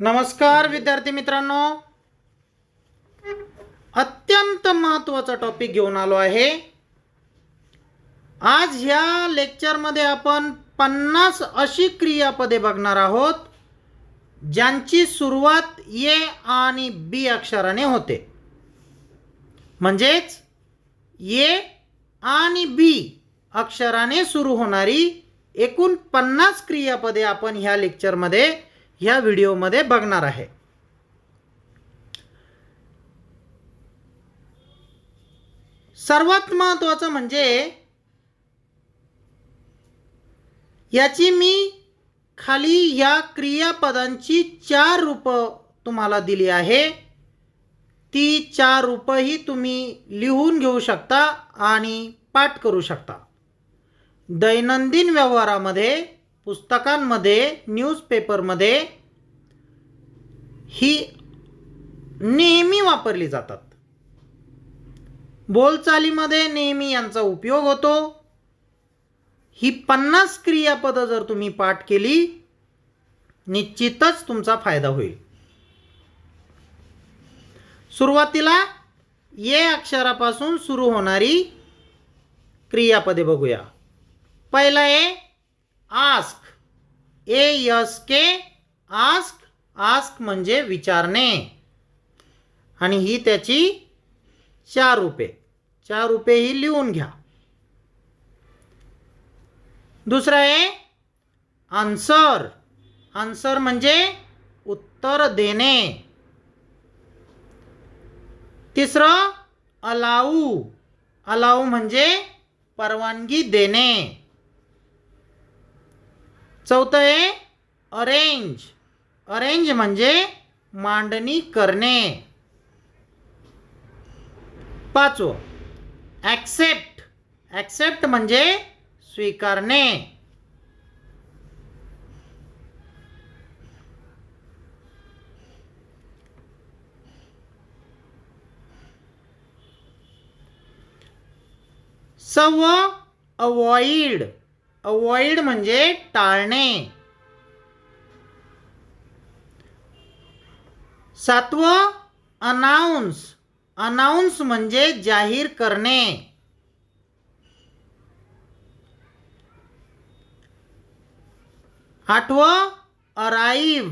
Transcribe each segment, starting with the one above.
नमस्कार विद्यार्थी मित्रांनो. अत्यंत महत्त्वाचा टॉपिक घेऊन आलो आहे. आज ह्या लेक्चरमध्ये आपण पन्नास अशी क्रियापदे बघणार आहोत ज्यांची सुरुवात ए आणि बी अक्षराने होते. म्हणजेच ए आणि बी अक्षराने सुरू होणारी एकूण पन्नास क्रियापदे आपण ह्या लेक्चरमध्ये ह्या व्हिडिओमध्ये बघणार आहे. सर्वात महत्त्वाचं म्हणजे याची मी खाली या क्रियापदांची चार रूपं तुम्हाला दिली आहे. ती चार रूपंही तुम्ही लिहून घेऊ शकता आणि पाठ करू शकता. दैनंदिन व्यवहारामध्ये पुस्तकांमध्ये न्यूजपेपरमध्ये ही नेहमी वापरली जातात. बोलचालीमध्ये नेहमी यांचा उपयोग होतो. ही पन्नास क्रियापदं जर तुम्ही पाठ केली निश्चितच तुमचा फायदा होईल. सुरुवातीला ये अक्षरापासून सुरू होणारी क्रियापदे बघूया. पहिलं आहे ask. A S K ask. Ask म्हणजे विचारणे. आणि ही त्याची चार रुपये चार रुपये ही लिहून घ्या. दुसरं आहे आन्सर. आन्सर म्हणजे उत्तर देणे. तिसरं अलाऊ. अलाऊ म्हणजे परवानगी देणे. चौथं आहे अरेंज अरेंज म्हणजे मांडणी करणे. पाचवं ॲक्सेप्ट ॲक्सेप्ट म्हणजे स्वीकारणे. सव अवॉइड अवॉइड म्हणजे टाळणे. सातवं अनाऊन्स अनाऊन्स म्हणजे जाहीर करणे. आठवं अराईव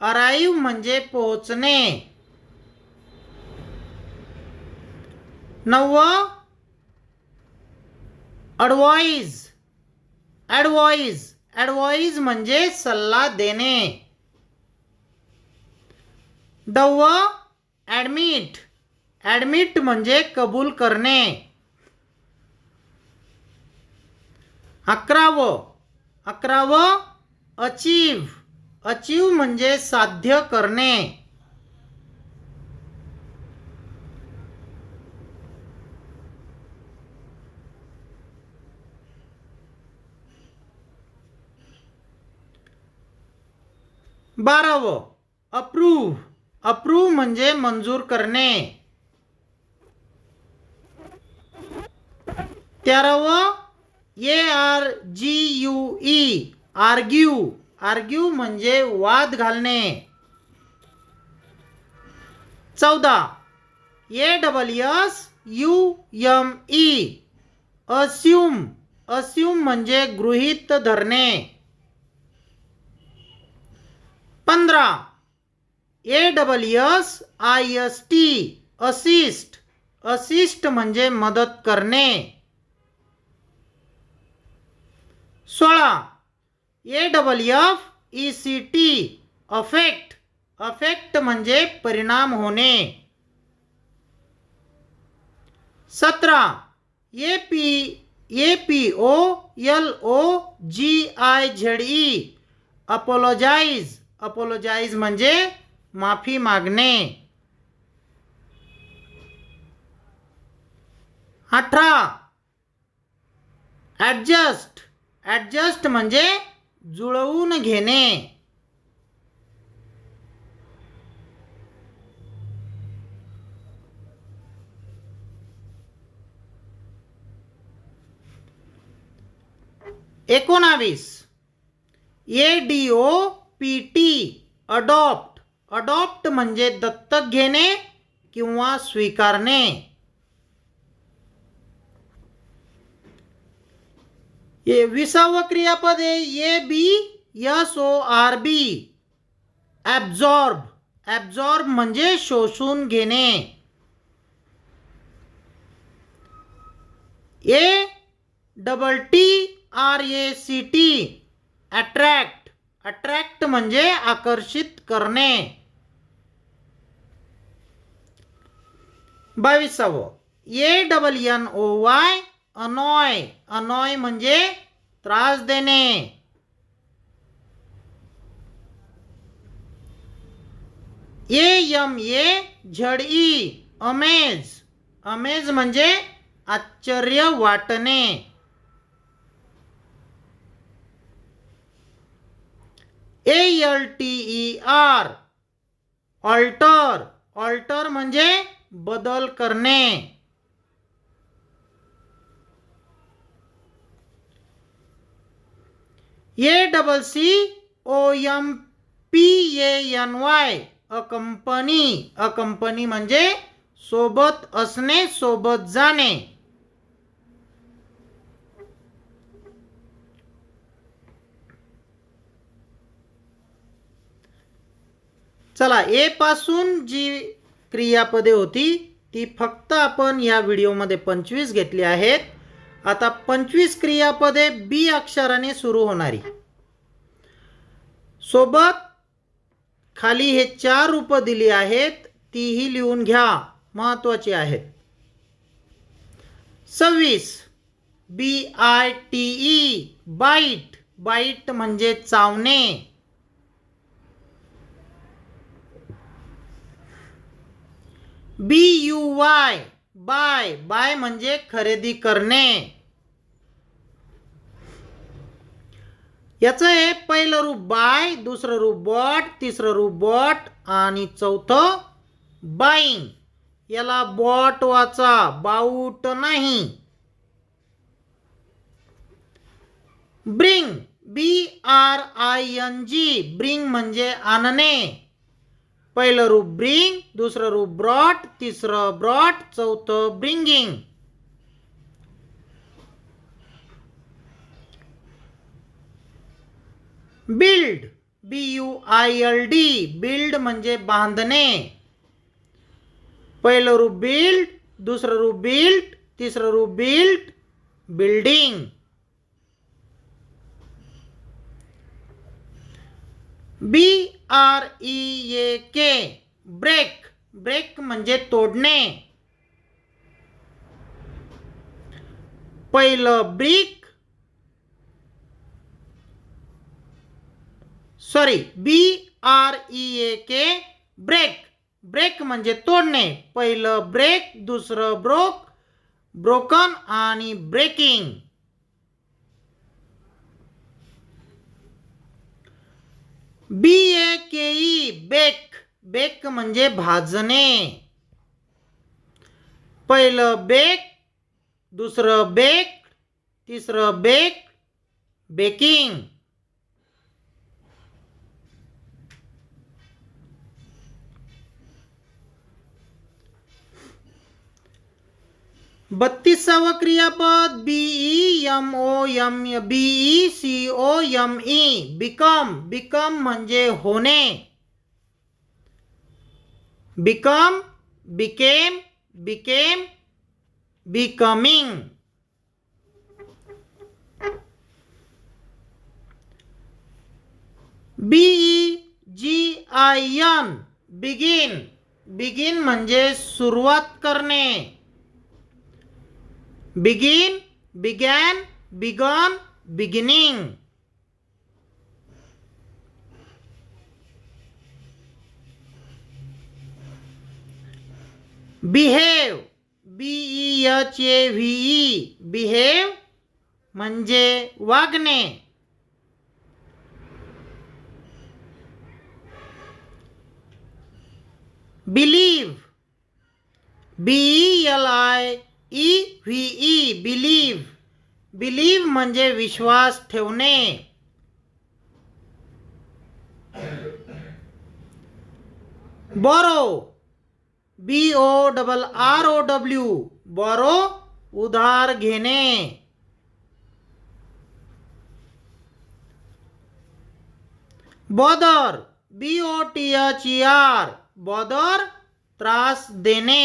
अराईव म्हणजे पोहोचणे. नववं अडवाईज ॲडवाईज ॲडवाईज म्हणजे सल्ला देणे. दव ॲडमिट ॲडमिट म्हणजे कबूल करणे. अकरावं. अकरावं अचीव अचीव म्हणजे साध्य करणे. बारावं. अप्रूव्ह अप्रूव्ह म्हणजे मंजूर करणे. तेरावं. A R G U E argue argue म्हणजे वाद घालणे. चौदा. A double S U M E assume assume म्हणजे गृहीत धरणे. पंधरा A double S I S T assist assist म्हणजे मदत करणे. सोळा। A double F E C T affect affect म्हणजे परिणाम होणे. सतरा। A P A P O L O G I Z E apologize apologize म्हणजे माफी मागणे. अठरा. ॲडजस्ट ॲडजस्ट म्हणजे जुळवून घेणे. एकोणावीस. A D O P T adopt adopt म्हणजे दत्तक घेणे किंवा स्वीकारणे. हे विसावं क्रियापद आहे A B S O R B. Absorb absorb म्हणजे शोषून घेणे. A double T R A C T attract attract म्हणजे आकर्षित करणे. बावीसावं. A double N O Y annoy annoy म्हणजे त्रास देणे. A M A Z E amaze amaze म्हणजे आश्चर्य वाटणे. L T E R alter alter म्हणजे बदल करणे. A double C O M P N Y accompany accompany म्हणजे सोबत असणे, सोबत जाणे. चला ए पासून जी क्रियापदे होती ती फक्त आपण या व्हिडिओमध्ये पंचवीस घेतली आहेत. आता पंचवीस क्रियापदे बी अक्षराने सुरू होणारी. सोबत खाली हे चार रूपं दिली आहेत तीही लिहून घ्या महत्त्वाची आहेत. सव्वीस. B I T E bite bite म्हणजे चावणे. B U Y. Buy. Buy म्हणजे खरेदी करणे. याचं आहे पहिलं रूप बाय दुसरं रूप बॉट तिसरं रूप बॉट आणि चौथं बाईंग. याला बॉट वाचा बाऊट नाही. Bring B R I N G. Bring म्हणजे आणणे. पहिलं रूप ब्रिंग दुसरं रूप ब्रॉट तिसरं ब्रॉट चौथं bringing. Build B U I L D build म्हणजे बांधणे. पहिलं रूप बिल्ड दुसरं रूप बिल्ट तिसरं रूप built building. B R E A K. Break. Break म्हणजे तोडणे. पहिलं brick. Sorry B R E A K. Break. Break म्हणजे तोडणे. पहिलं ब्रेक दुसरं ब्रोक. ब्रोकन आणि breaking. B A K E bake. Bake म्हणजे भाजणे. पहिलं बेक दुसरं बेक तिसरं बेक बेकिंग. बत्तीसावं क्रियापद B E M O M B E C O M E, become. Become म्हणजे होणे। Become, became became, becoming. B E G I N begin. Begin म्हणजे सुरुवात करणे। begin, began, begun, beginning. Behave, B E H A V E behave म्हणजे वागणे believe B L I E V E believe believe म्हणजे विश्वास ठेवणे. Borrow B O double R O W borrow उधार घेणे. Bother B O T H E R bother त्रास देणे.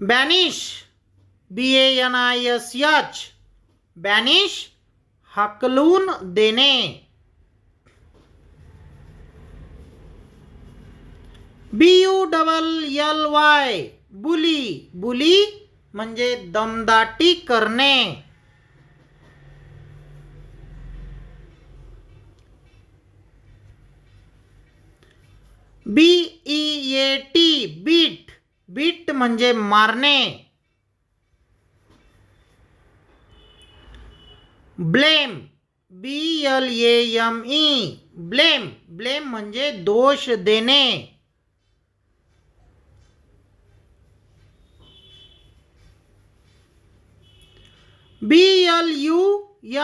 Banish B A N I S H banish हाकलून देणे B U double L Y bully bully म्हणजे दमदाटी करणे. B E A T beat beat म्हणजे मारणे blame B L A M E blame blame म्हणजे दोष देणे B L U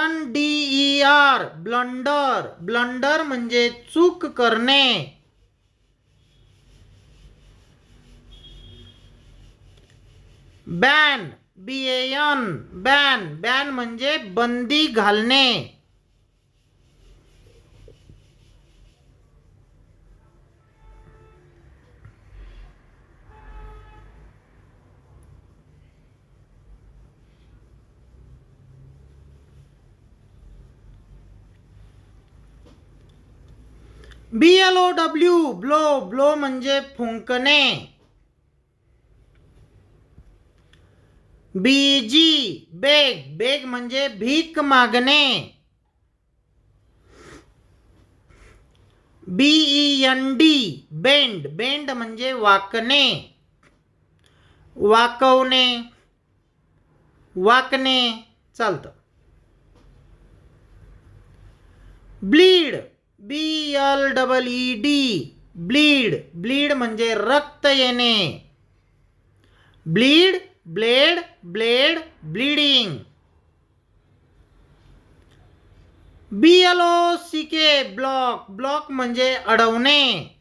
N D E R blunder blunder म्हणजे चूक करणे बॅन एन बॅन बॅन म्हणजे बंदी घालणे. B L O W blow blow म्हणजे फुंकणे. बी जी बेग बेग म्हणजे भीक मागणे. B E N D bend bend म्हणजे वाकणे. वाकवणे. वाकणे. चालतं. Bleed B L double E D bleed. Bleed म्हणजे रक्त येणे. Bleed bled bled bleeding. B L O C K block. Block म्हणजे अडवणे.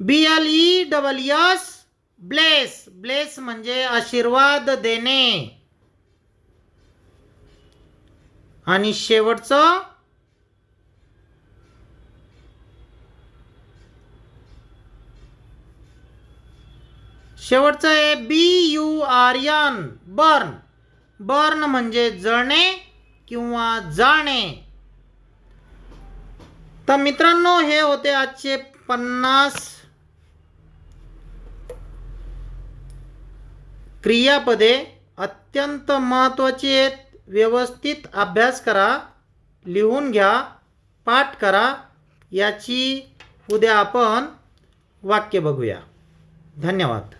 B L E double S bless. Bless म्हणजे आशीर्वाद देणे. आणि शेवटचं शेवटचं आहे B U R N. Burn. Burn म्हणजे जळणे किंवा जाणे. तर मित्रांनो हे होते आजचे पन्नास क्रियापदे. अत्यंत महत्त्वाची आहेत. व्यवस्थित अभ्यास करा लिहून घ्या पाठ करा. याची उद्या आपण वाक्य बघूया. धन्यवाद.